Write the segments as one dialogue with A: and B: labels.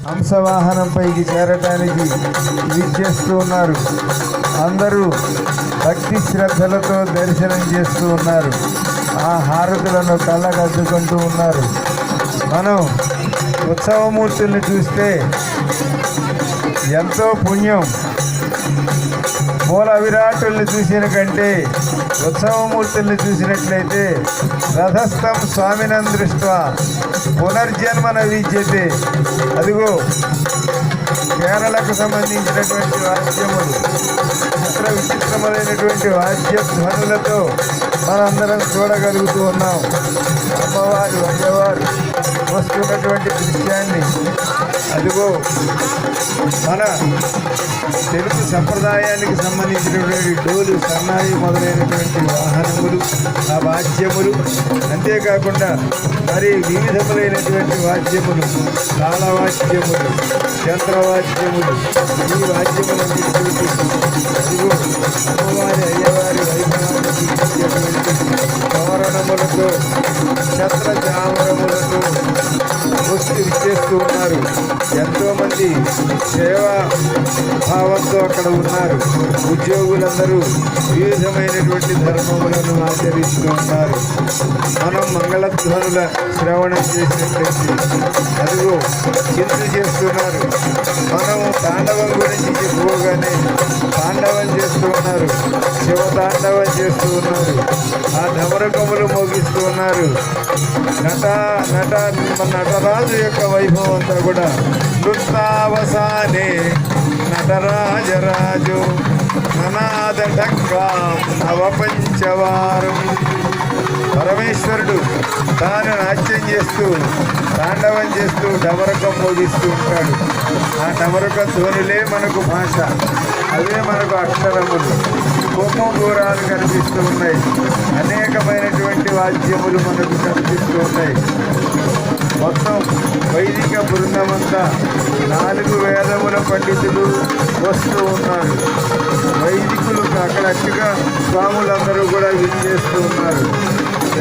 A: హంసవాహనంపైకి చేరటానికి విచ్చేస్తూ ఉన్నారు. అందరూ భక్తి శ్రద్ధలతో దర్శనం చేస్తూ ఉన్నారు. ఆ హారతులను కళ్ళకద్దుకుంటూ ఉన్నారు. మనం ఉత్సవమూర్తుల్ని చూస్తే ఎంతో పుణ్యం. మూల విరాటుల్ని చూసిన కంటే ఉత్సవమూర్తుల్ని చూసినట్లయితే రథస్థం స్వామినం దృష్ట పునర్జన్మన విద్యతే. అదిగో కేరళకు సంబంధించినటువంటి వాద్యములు. చిత్ర విచిత్రములైనటువంటి వాద్య ధ్వనులతో మనందరం చూడగలుగుతూ ఉన్నాం. అమ్మవారు అయ్యవారు వస్తున్నటువంటి దృశ్యాన్ని. అదిగో మన తెలుగు సంప్రదాయానికి సంబంధించినటువంటి డోలు సన్నాయి మొదలైనటువంటి వాహనములు ఆ వాద్యములు అంతేకాకుండా మరి వివిధములైనటువంటి వాద్యములు తాళవాద్యములు యంత్రవాద్యములు ఈ వాద్యములు అమ్మవారి అయ్యవారి వైభవానికి సేవా భావంతో అక్కడ ఉన్నారు. ఉద్యోగులందరూ వివిధమైనటువంటి ధర్మములను ఆచరిస్తూ ఉన్నారు. మనం మంగళధ్వనుల శ్రవణం చేసినట్లయితే అదిగో చింత చేస్తున్నారు. మనం తాండవం గురించి చెప్పుకోగానే తాండవం చేస్తూ ఉన్నారు. శివతాండవం చేస్తూ ఉన్నారు. ఆ ధమరకములు మోగిస్తూ ఉన్నారు. నట నట మన నటరాజు యొక్క వైభవం అంతా కూడా నృత్తావసానే నటరాజరాజు ననాద నవపంచవారం. పరమేశ్వరుడు తాను నాట్యం చేస్తూ తాండవం చేస్తూ డమరకం మోగిస్తూ ఉంటాడు. ఆ డమరక ధ్వనులే మనకు భాష అవే మనకు అక్షరములు. కోమోగూరాలు కనిపిస్తూ ఉన్నాయి. అనేకమైనటువంటి వాద్యములు మనకు కనిపిస్తూ ఉన్నాయి. మొత్తం వైదిక బృందమంతా నాలుగు వేదముల పండితులు వస్తూ ఉన్నారు. వైదికులు అక్కడట్టుగా స్వాములందరూ కూడా విచ్చేస్తూ ఉన్నారు.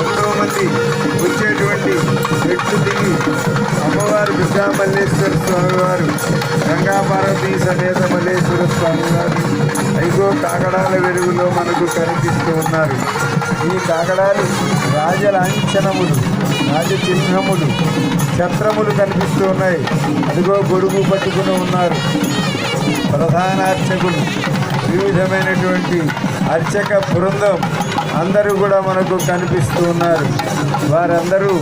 A: ఎంతోమంది వచ్చేటువంటి మెట్లు దిగి అమ్మవారు విద్యామల్లేశ్వర స్వామివారు స్వామి వారు సమేత మల్లేశ్వర స్వామి వారు ఐగో కాకడాల వెలుగులో మనకు కనిపిస్తూ ఉన్నారు. ఈ కాకడాలు రాజలాంఛనములు రాజచిహ్నములు ఛత్రములు కనిపిస్తూ ఉన్నాయి. అదిగో గొడుగు పట్టుకుని ఉన్నారు. ప్రధాన అర్చకులు వివిధమైనటువంటి అర్చక బృందం అందరూ కూడా మనకు కనిపిస్తూ ఉన్నారు. వారందరూ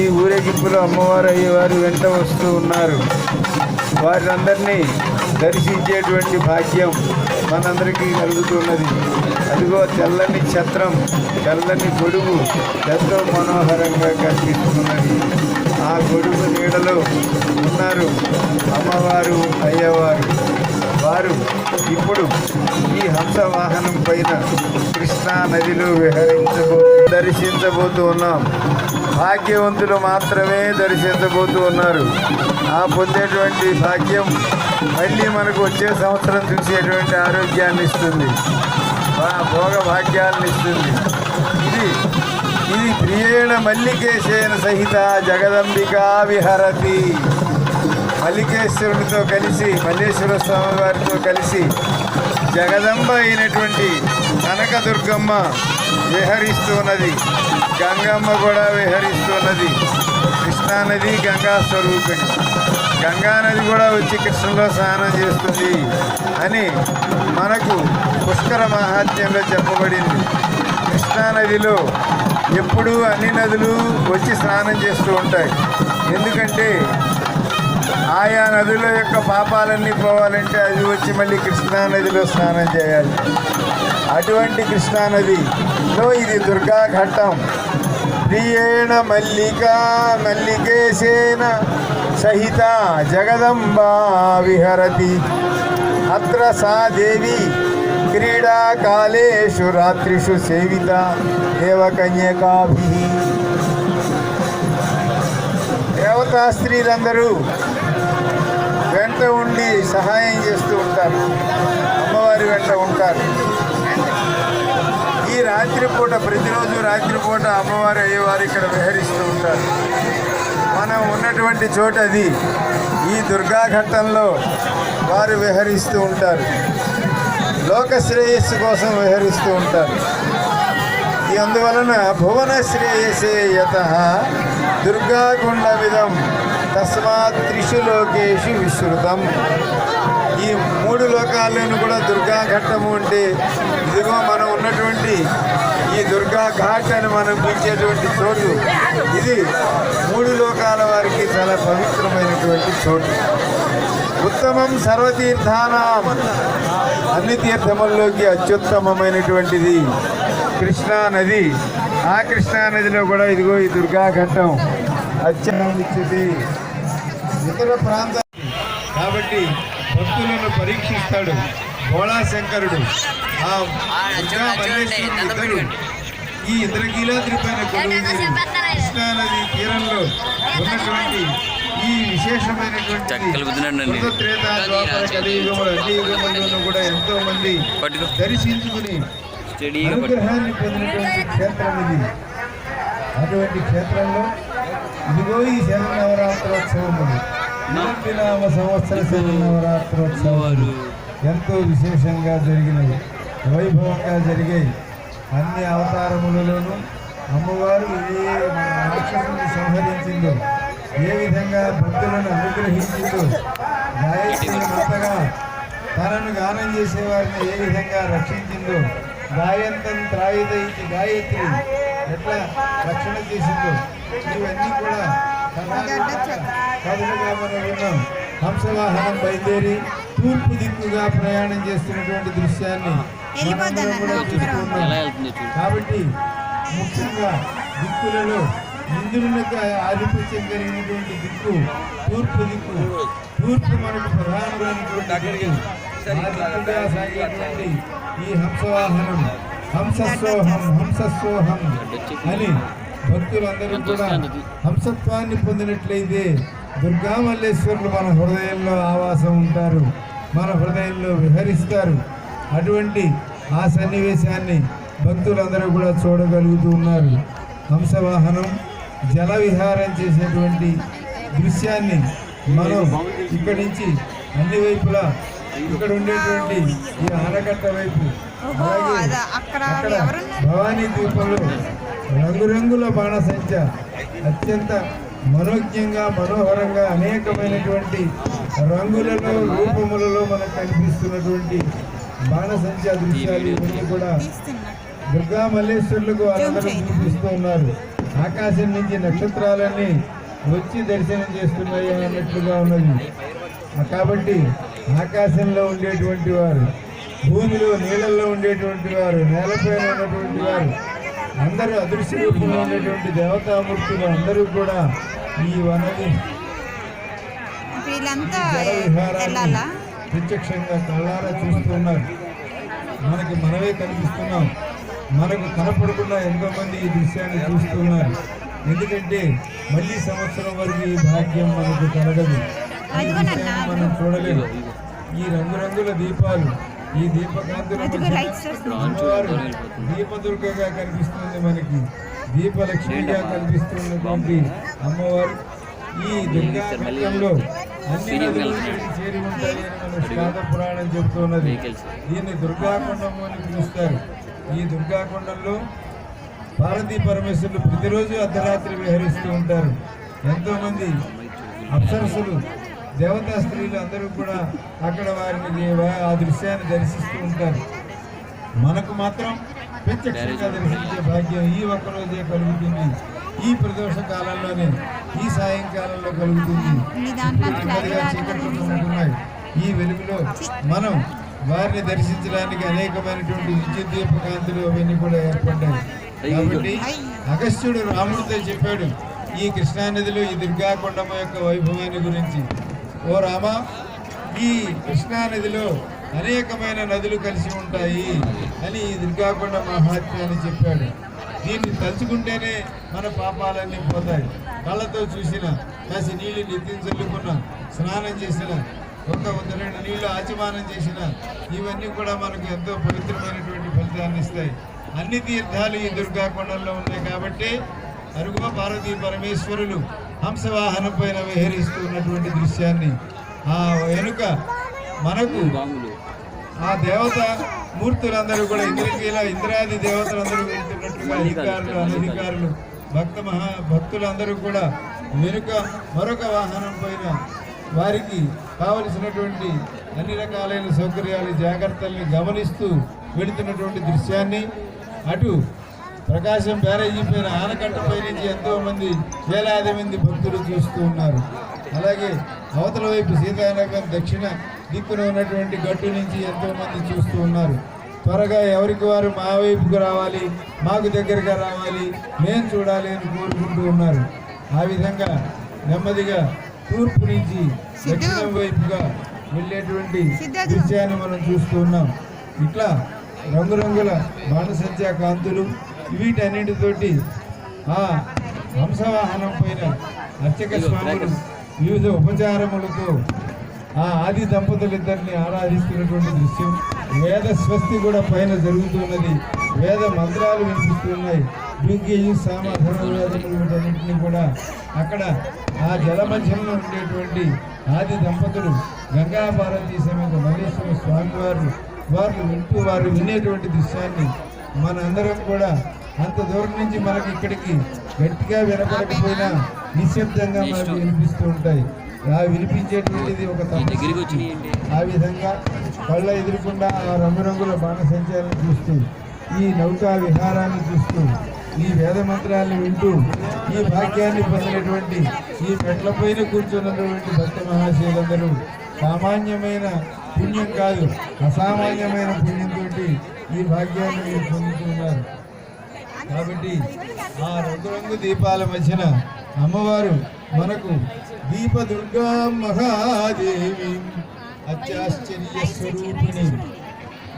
A: ఈ ఊరేగింపులో అమ్మవారు అయ్యేవారు వెంట వస్తూ ఉన్నారు. వారందరినీ దర్శించేటువంటి భాగ్యం మనందరికీ కలుగుతున్నది. అదిగో తెల్లని ఛత్రం తెల్లని గొడుగు ఎంతో మనోహరంగా కనిపిస్తున్నది. ఆ గొడుగు నీడలో ఉన్నారు అమ్మవారు అయ్యవారు. వారు ఇప్పుడు ఈ హంస వాహనం పైన కృష్ణా నదిలో విహరించబోతున్నారు. దర్శించబోతూ ఉన్నాం భాగ్యవంతులు మాత్రమే దర్శించబోతూ ఉన్నారు. ఆ పొందేటువంటి భాగ్యం మళ్ళీ మనకు వచ్చే సంవత్సరం చూసేటువంటి ఆరోగ్యాన్ని ఇస్తుంది. భోగ భాగ్యాలను ఇస్తుంది. ఇది ఇది ప్రియేణ మల్లికేశేన సహిత జగదంబికా విహరతి. మల్లికేశ్వరునితో కలిసి మల్లేశ్వర స్వామి వారితో కలిసి జగదంబ అయినటువంటి కనకదుర్గమ్మ విహరిస్తున్నది. గంగమ్మ కూడా విహరిస్తున్నది. కృష్ణానది గంగా స్వరూపిణి. గంగా నది కూడా వచ్చి కృష్ణలో స్నానం చేస్తుంది అని మనకు పుష్కర మహాత్మ్యంలో చెప్పబడింది. కృష్ణానదిలో ఎప్పుడూ అన్ని నదులు వచ్చి స్నానం చేస్తూ ఉంటాయి. ఎందుకంటే ఆయా నదుల యొక్క పాపాలన్నీ పోవాలంటే అది వచ్చి మళ్ళీ కృష్ణానదిలో స్నానం చేయాలి. అటువంటి కృష్ణానదిలో ఇది దుర్గా ఘట్టం. ప్రియేణ మల్లికా మల్లికేశేన సహిత జగదంబా విహరతి. అత్ర సా దేవి క్రీడాకాలేషు రాత్రిషు సేవిత దేవకన్యకాభి. దేవతా స్త్రీలందరూ వెంట ఉండి సహాయం చేస్తూ ఉంటారు. అమ్మవారి వెంట ఉంటారు. రాత్రిపూట ప్రతిరోజు రాత్రిపూట అమ్మవారు అయ్యేవారు ఇక్కడ విహరిస్తూ ఉంటారు. మనం ఉన్నటువంటి చోటు అది ఈ దుర్గాఘట్టంలో వారు విహరిస్తూ ఉంటారు. లోక శ్రేయస్సు కోసం విహరిస్తూ ఉంటారు. ఈ అందువలన భువన శ్రేయసే యత దుర్గాకుండ విధం తస్మాత్ త్రిషు లోకేషు విశ్రుతం. ఈ మూడు లోకాలను కూడా దుర్గా ఘట్టము అంటే ఇదిగో మనం ఉన్నటువంటి ఈ దుర్గా ఘాట్ అని మనం పిలిచేటువంటి చోటు. ఇది మూడు లోకాల వారికి చాలా పవిత్రమైనటువంటి చోటు. ఉత్తమం సర్వతీర్థానం. అన్ని తీర్థముల్లోకి అత్యుత్తమమైనటువంటిది కృష్ణా నది. ఆ కృష్ణా నదిలో కూడా ఇదిగో ఈ దుర్గా ఘట్టం అత్యనిచ్చింది ఇతర ప్రాంతాలు. కాబట్టి భక్తులను పరీక్షిస్తాడు. భోళాశంకరుడు ఇద్దరు. ఈ ఇంద్రకీలాద్రి పైన కొలువుదీరి కృష్ణా నది తీరంలో ఉన్నటువంటి ఈ విశేషమైనటువంటి కలియుగములు కూడా ఎంతో మంది దర్శించుకుని అనుగ్రహాన్ని పొందినటువంటి క్షేత్రం ఇది. అటువంటి క్షేత్రంలో ఇదిగో ఈ శరన్నవరాత్రోత్సవములు నామ సంవత్సర నవరాత్రోత్సవాలు ఎంతో విశేషంగా జరిగినవి. వైభవంగా జరిగాయి. అన్ని అవతారములలోనూ అమ్మవారు ఏ రాక్షసుని సంహరించిందో ఏ విధంగా భక్తులను అనుగ్రహించిందో గాయత్రిని అంతగా తనను గానం చేసేవారిని ఏ విధంగా రక్షించిందో గాయంతం త్రాయుదైతి గాయత్రి ఎట్లా రక్షణ చేసిందో ఇవన్నీ కూడా హంసవాహనం బయలుదేరి తూర్పు దిక్కుగా ప్రయాణం చేస్తున్నటువంటి దృశ్యాన్ని కూడా కాబట్టి ముఖ్యంగా దిక్కులలో ఇంద్రునికి ఆధిపత్యం కలిగినటువంటి దిక్కు తూర్పు దిక్కు తూర్పు మనకు ప్రధానమైనటువంటి సాగేటువంటి ఈ హంసవాహనం హంసస్సోహం హంసస్సోహం అని భక్తులందరూ కూడా హంసత్వాన్ని పొందినట్లయితే దుర్గా మల్లేశ్వరులు మన హృదయంలో ఆవాసం ఉంటారు మన హృదయంలో విహరిస్తారు. అటువంటి ఆ సన్నివేశాన్ని భక్తులందరూ కూడా చూడగలుగుతూ ఉన్నారు. హంసవాహనం జల విహారం చేసేటువంటి దృశ్యాన్ని మనం ఇక్కడి నుంచి అన్ని వైపులా ఇక్కడ ఉండేటువంటి ఈ ఆనకట్ట వైపు అలాగే
B: అక్కడ?
A: భవానీ ద్వీపంలో రంగురంగుల బాణసంచ. అత్యంత మనోజ్ఞంగా మనోహరంగా అనేకమైనటువంటి రంగులలో రూపములలో మనకు కనిపిస్తున్నటువంటి బాణసంచ దృశ్యాలు ఇవన్నీ కూడా దుర్గా మల్లేశ్వరులకు వాళ్ళందరూ చూపిస్తూ ఉన్నారు. ఆకాశం నుంచి నక్షత్రాలన్నీ వచ్చి దర్శనం చేస్తున్నాయి అన్నట్లుగా ఉన్నది. కాబట్టి ఆకాశంలో ఉండేటువంటి వారు భూమిలో నీళ్ళల్లో ఉండేటువంటి వారు నేలపైన ఉన్నటువంటి వారు అందరూ అదృశ్య రూపంలో ఉండేటువంటి దేవతామూర్తులు అందరూ కూడా ఈ వనది
B: వెళ్ళాలా?
A: ప్రత్యక్షంగా కళ్ళారా చూస్తున్నారు. మనకి మనమే కనిపిస్తున్నాం. మనకు కనపడకుండా ఎంతో మంది ఈ దృశ్యాన్ని చూస్తున్నారు. ఎందుకంటే మళ్ళీ సంవత్సరం వరకు ఈ భాగ్యం మనకు కలగదు. మనం చూడలేము. ఈ రంగురంగుల దీపాలు ఈ దీపదుర్గగా కనిపిస్తుంది మనకి. దీపలక్ష్మిగా కనిపిస్తున్నటువంటి అమ్మవారు. ఈ దుర్గా ఘట్టంలో అన్ని చేరి ఉంటాయి అని మన స్కాంద పురాణం చెబుతున్నది దీన్ని దుర్గాకొండము అని పిలుస్తారు. ఈ దుర్గాకొండంలో పార్వతీ పరమేశ్వరులు ప్రతిరోజు అర్ధరాత్రి విహరిస్తూ ఉంటారు. ఎంతో మంది అప్సరసులు దేవతా స్త్రీలు అందరూ కూడా అక్కడ వారిని దేవ- ఆ దృశ్యాన్ని దర్శిస్తూ ఉంటారు. మనకు మాత్రం ప్రత్యక్షంగా దర్శించే భాగ్యం ఈ ఒక్క రోజే కలుగుతుంది. ఈ ప్రదోష కాలంలోనే ఈ సాయంకాలంలో కలుగుతుంది. ఈ వెలుగులో మనం వారిని దర్శించడానికి అనేకమైనటువంటి విద్యుత్ దీపకాంతులు అవన్నీ కూడా ఏర్పడ్డాయి. కాబట్టి అగస్త్యుడు రాముడితో చెప్పాడు ఈ కృష్ణానదిలో ఈ దుర్గాకొండమ్మ యొక్క వైభవాన్ని గురించి. ఓ రామ ఈ కృష్ణానదిలో అనేకమైన నదులు కలిసి ఉంటాయి అని ఈ దుర్గాకొండ మహాత్మ్యాన్ని చెప్పాడు. దీన్ని తలుచుకుంటేనే మన పాపాలన్నీ పోతాయి. కళ్ళతో చూసిన కాసి నీళ్ళు నెత్తిని చల్లుకున్న స్నానం చేసిన ఒక వంద రెండు నీళ్ళు ఆచమానం చేసిన ఇవన్నీ కూడా మనకు ఎంతో పవిత్రమైనటువంటి ఫలితాన్ని ఇస్తాయి. అన్ని తీర్థాలు ఈ దుర్గాకొండంలో ఉన్నాయి కాబట్టి అరుగు పార్వతీ పరమేశ్వరులు హంసవాహనం పైన విహరిస్తూ ఉన్నటువంటి దృశ్యాన్ని. ఆ వెనుక మనకు ఆ దేవత మూర్తులందరూ కూడా ఇంద్రకీల ఇంద్రాది దేవతలందరూ వెళ్తున్నట్లుగా అధికారులు అనధికారులు భక్త మహా భక్తులందరూ కూడా వెనుక మరొక వాహనం పైన వారికి కావలసినటువంటి అన్ని రకాలైన సౌకర్యాలు జాగ్రత్తల్ని గమనిస్తూ వెళుతున్నటువంటి దృశ్యాన్ని అటు ప్రకాశం బ్యారేజీ పైన ఆనకట్టపై నుంచి ఎంతో మంది వేలాది మంది భక్తులు చూస్తూ ఉన్నారు. అలాగే అవతల వైపు సీతానగరం దక్షిణ దిక్కున ఉన్నటువంటి గట్టు నుంచి ఎంతో మంది చూస్తూ ఉన్నారు. త్వరగా ఎవరికి వారు మా వైపుకు రావాలి మాకు దగ్గరగా రావాలి మేము చూడాలి అని కోరుకుంటూ ఉన్నారు. ఆ విధంగా నెమ్మదిగా తూర్పు నుంచి దక్షిణం వైపుగా వెళ్ళేటువంటి దృశ్యాన్ని మనం చూస్తూ ఉన్నాం. ఇట్లా రంగురంగుల బాణసంచా కాంతులు వీటన్నిటితోటి ఆ హంసవాహనం పైన అర్చక స్వాములు వివిధ ఉపచారములతో ఆ ఆది దంపతులిద్దరిని ఆరాధిస్తున్నటువంటి దృశ్యం. వేద స్వస్తి కూడా పైన జరుగుతున్నది. వేద మంత్రాలు వినిపిస్తున్నాయి. దుర్గేయు సామధర్మ వేదములు వీటన్నింటినీ కూడా అక్కడ ఆ జల మధ్యంలో ఉండేటువంటి ఆది దంపతులు గంగా భారతీ సమేత మల్లేశ్వర స్వామివారు వారు వింటూ వారు వినేటువంటి దృశ్యాన్ని మనందరం కూడా అంత దూరం నుంచి మనకి ఇక్కడికి గట్టిగా వినపడకపోయినా నిశ్శబ్దంగా మనకు వినిపిస్తూ ఉంటాయి. ఆ వినిపించేటువంటిది ఒక తపస్సు. ఆ విధంగా కళ్ళ ఎదురుకుండా ఆ రంగురంగుల బాణసంచాలను చూస్తూ ఈ నౌకా విహారాన్ని చూస్తూ ఈ వేద మంత్రాలను వింటూ ఈ భాగ్యాన్ని పొందినటువంటి ఈ మెట్లపైన కూర్చున్నటువంటి భక్త మహాశయులందరూ సామాన్యమైన పుణ్యం కాదు అసామాన్యమైన పుణ్యంతో ఈ భాగ్యాన్ని మీరు పొందుతున్నారు. కాబట్టి ఆ రంగు రంగు దీపాల మధ్యన అమ్మవారు మనకు దీప దుర్గా మహాదేవి అత్యాశ్చర్య స్వరూపిణి.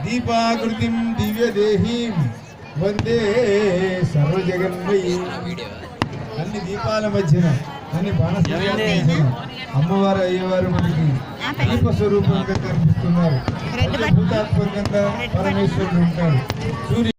A: దీపాకృతిం దివ్యదేహీం వందే సర్వజగన్మయీ. అన్ని దీపాల మధ్యన అన్ని బాణసంచాల మధ్యన అమ్మవారు అయ్యేవారు మనకి దీప స్వరూపంగా కనిపిస్తున్నారు భూతాత్మకంగా పరమేశ్వరుడు ఉంటాడు. సూర్య